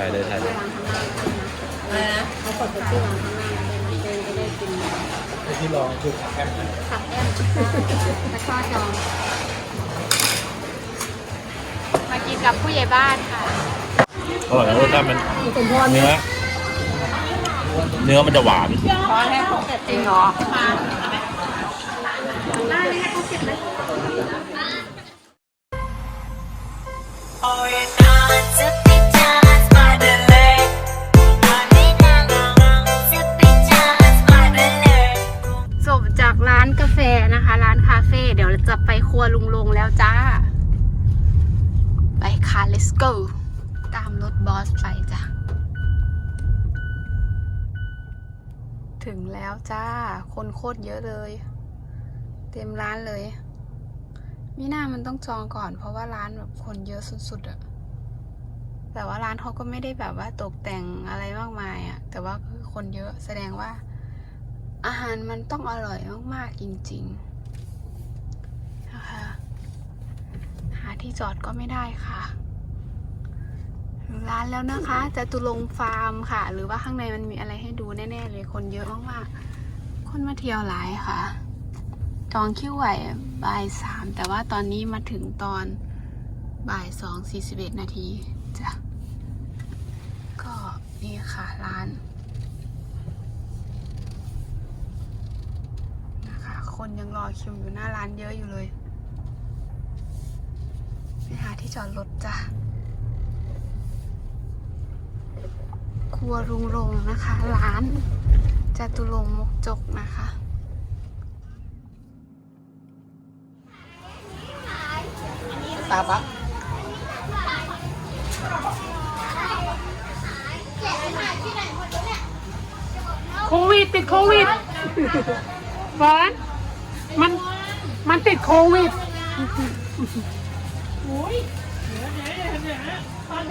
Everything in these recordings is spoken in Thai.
ถ่ายเลยถ่ายเลยอะไรนะเขากดไปที่วางข้างหน้าเดินจะได้กินไอ้ที่ลองคือแอปขับแอมแล้วก็จองมากินกับผู้ใหญ่บ้านค่ะอร่อยนะรสชาติมันมีคนพรเนื้อเนื้อมันจะหวานพอแล้วจริงเหรอจ ถึงแล้วจ้า คนโคตรเยอะเลย เต็มร้านเลยมีหน้ามันต้องจองก่อน เพราะว่าร้านแบบคนเยอะสุดๆอะแต่ว่าร้านเขาก็ไม่ได้แบบว่าตกแต่งอะไรมากมายอะแต่ว่าคือคนเยอะแสดงว่า อาหารมันต้องอร่อยมากๆจริงๆนะคะหาที่จอดก็ไม่ได้ค่ะ ถึงร้านแล้วนะคะจตุรงฟาร์มค่ะ หรือว่าข้างในมันมีอะไรให้ดูแน่ๆเลยคนเยอะมากๆคนมาเที่ยวหลายค่ะ จองคิวไหวบ่ายสามแต่ว่าตอนนี้มาถึงตอนบ่ายสองสี่สิบเอ็ดนาทีจ้ะก็นี่ค่ะร้านนะคะคนยังรอคิวอยู่หน้าร้านเยอะอยู่เลยไปหาที่จอดรถจ้ะ รัวรุงรงค์นะคะ ร้านจตุรงค์มกจกนะคะ ตาบักโควิดติดโควิดบอสมันมันติดโควิดถ่ายเลยถ่ายเลยวาง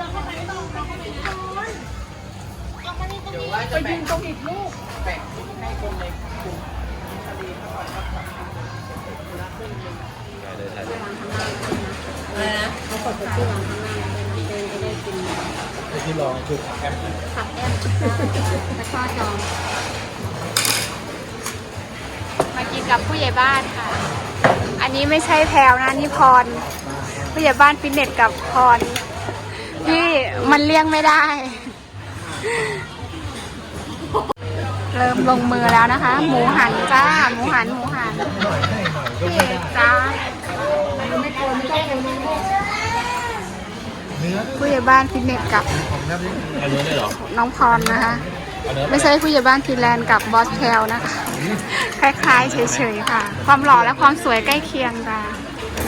ข้า เดี๋ยวว่าจะไปแบ่งตรงอีกลูกแบ่งให้คนในกลุ่มทะเลเขาก่อนครับคุณนทางไปร้านข้างหน้าอะไรนะเขากดไปที่ร้านข้างหน้าแล้วเดินไปได้กินไปที่ลองคือผักแอมผักแอมตะข้อจองมากินกับผู้ใหญ่บ้านค่ะ อันนี้ไม่ใช่แพลวนะนี่พร ผู้ใหญ่บ้านฟิตเนสกับพร ที่มันเลี่ยงไม่ได้ เริ่มลงมือแล้วนะคะ หมูหันจ้า หมูหัน หมูหันพี่เอกจ้าผู้ใหญ่บ้านฟิตเนสกับน้องพรนะคะ ไม่ใช่ผู้ใหญ่บ้านฟินแลนด์กับบอสแคลนะคะ คล้ายๆ เฉยๆค่ะ ความหล่อและความสวยใกล้เคียงค่ะ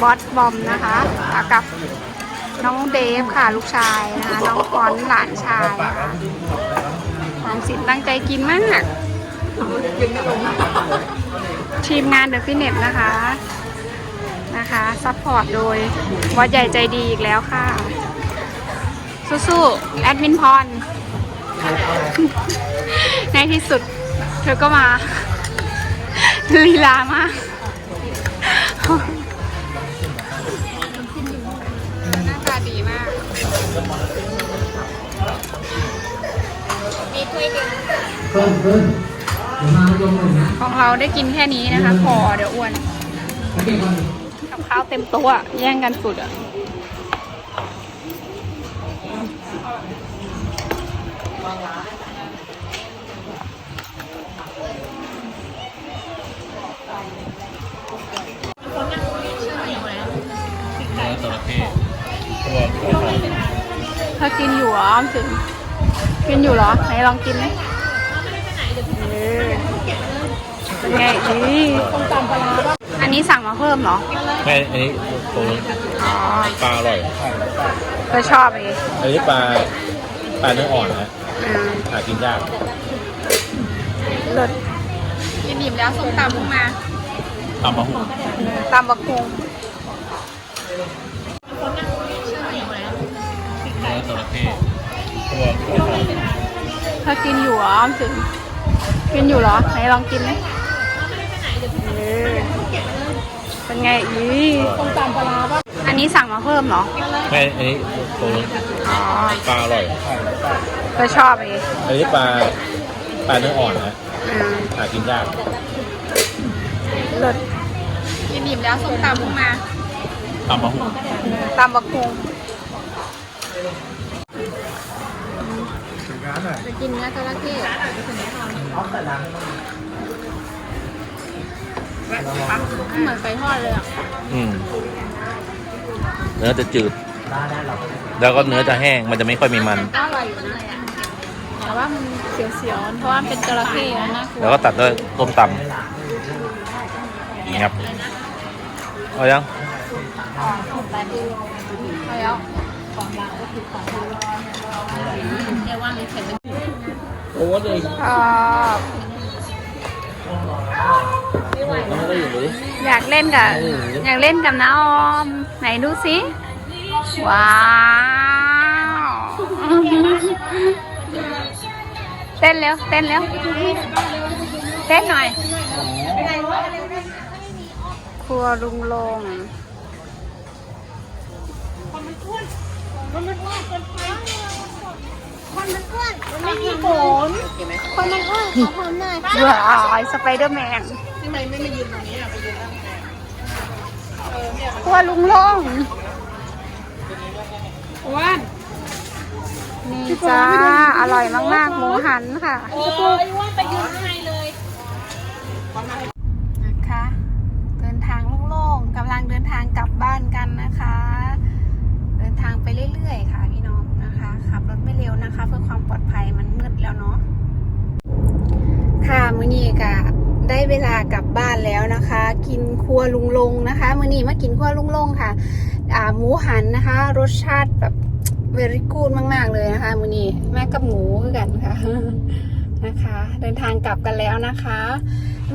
บอสบอมนะคะกับน้องเดฟค่ะ ลูกชายนะคะ น้องพรหลานชายค่ะความสิทธิ์ตั้งใจกินมาก ทีมงานเดอะฟิเนสนะคะนะคะซัพพอร์ตโดยบอสใหญ่ใจดีอีกแล้วค่ะ สู้ๆแอดมินพร ในที่สุด เธอก็มาลีลามาก เพิ่มขึ้นเดี๋ยวมาลงหนึ่งนะของเราได้กินแค่นี้นะคะ พอเดี๋ยวอ้วนโอเคก่อนกับข้าวเต็มโต๊ะอะแย่งกันสุดอะเนื้อจระเข้ตัวตัวหอมเธอกินอยู่เหรออ้อมสินกินอยู่เหรอไหนลองกินไหม เออเป็นไงดีอันนี้สั่งมาเพิ่มเหรอแม่อันนี้ตรงนี้อ๋อปลาอร่อยก็ชอบเองอันนี้ปลาปลาเนื้ออ่อนนะอ่าหากินยากเลิศกินอิ่มแล้วส้มตำพุ่งมาตำมะฮุ่งตำบักฮุงเนื้อจระเข้ตัวตัวหอมเธอกินอยู่เหรออ้อมสิน กินอยู่เหรอ ไหนลองกินไหมเออเป็นเป็นไงอีต้มตำปลาปะอันนี้สั่งมาเพิ่มเหรอ ไม่ อันนี้ตรงนี้อ๋อปลาอร่อย ก็ชอบเองอันนี้ปลา ปลาเนื้ออ่อนนะอ่าหากินยากเลิศกินอิ่มแล้วส้มตำลงมาตำมะฮุ่งตำบักคุง จะกินเนื้อจระเข้เหมือนไก่ทอดเลยอะอืมเนื้อจะจืด แล้วก็เนื้อจะแห้ง มันจะไม่ค่อยมีมันก็อร่อยอยู่นะแต่ว่ามันเสียวๆ เพราะว่ามันเป็นจระเข้นะนะแล้วก็ตัดด้วยต้มตำครับเอายังแล้ว โอ้เลยชอบน้องก็อยู่เลยอยากเล่นกับอยากเล่นกับน้าออม ไหนดูสิว้าวเต้นเร็วเต้นเร็วเต้นหน่อยครัวลุงลงไป ม่มีผลคนมันอ้วนขอผมหน่อยว้าวสไปเดอร์แมนทำไมไม่มายืนตรงนี้อะไปยืนตั้งแต่ครัวลุงลงอ้วนนี่จ้า อร่อยมากๆ หมูหันค่ะโอ้ยอ้วนไปยืนข้างในเลยนะคะเดินทางโล่งๆกำลังเดินทางกลับบ้านกันนะคะ เดินทางไปเรื่อยๆ ค่ะพี่น้องนะคะ ขับรถไม่เร็วนะคะ เพื่อความปลอดภัยมันมืดแล้วเนาะค่ะมื้อนี้ก็ได้เวลากลับบ้านแล้วนะคะ กินครัวลุงลงนะคะมื้อนี้มากินครัวลุงลงค่ะอ่าหมูหันนะคะ รสชาติแบบเวริกูดมาก ๆ เลยนะคะมื้อนี้แม่กับหมูคือกันค่ะนะคะ เดินทางกลับกันแล้วนะคะ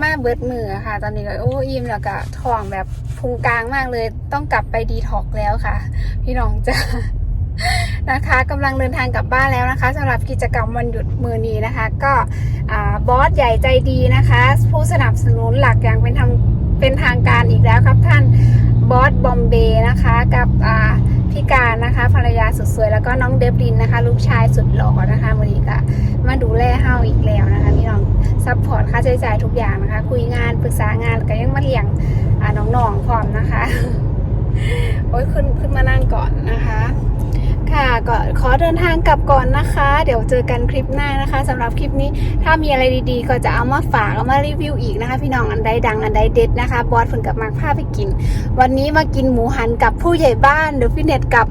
มาเบิดมือค่ะ ตอนนี้ก็โอ้อิ่มแล้วก็ท้องแบบพุงกลางมากเลย ต้องกลับไปดีท็อกแล้วค่ะ พี่น้องจะ นะคะกำลังเดินทางกลับบ้านแล้วนะคะสำหรับกิจกรรมวันหยุดมือนี้นะคะ ก็บอสใหญ่ใจดีนะคะ ผู้สนับสนุนหลักอย่างเป็นทางเป็นทางการอีกแล้วครับท่านบอสบอมเบย์นะคะกับพี่การนะคะภรรยาสุดสวยแล้วก็น้องเดบรินนะคะ ลูกชายสุดหล่อนะคะวันนี้ก็มาดูแลเฮาอีกแล้วนะคะพี่น้องซัพพอร์ตค่าใช้จ่ายทุกอย่างนะคะ คุยงานปรึกษางานก็ยังมาเลี้ยงน้องๆพร้อมนะคะโอ้ยขึ้นขึ้นมานั่งก่อนนะคะ ค่ะก็ขอเดินทางกลับก่อนนะคะ เดี๋ยวเจอกันคลิปหน้านะคะสำหรับคลิปนี้ถ้ามีอะไรดีๆ ก็จะเอามาฝากเอามารีวิวอีกนะคะ พี่น้องอันใดดังอันใดเด็ดนะคะ บอสฝนกับมาร์คพาไปกิน วันนี้มากินหมูหันกับผู้ใหญ่บ้านเดอะฟิเนตกับ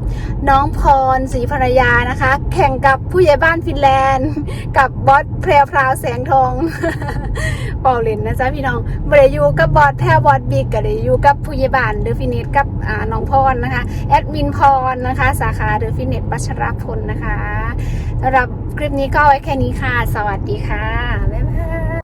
น้องพรศรีภรรยานะคะ แข่งกับผู้ใหญ่บ้านฟินแลนด์ กับบอสแพรวพราวแสงทองเป่าเล่นนะจ๊ะพี่น้องบริยูกับบอสแพรวบอสบิ๊กกับเดอยู่กับผู้ใหญ่บ้านเดอะฟินเนตกับน้องพรนะคะแอดมินพรนะคะ สาขาเดอะฟินเนตบัชรพลนะคะสำหรับคลิปนี้ก็ไว้แค่นี้ค่ะ สวัสดีค่ะบ๊ายบาย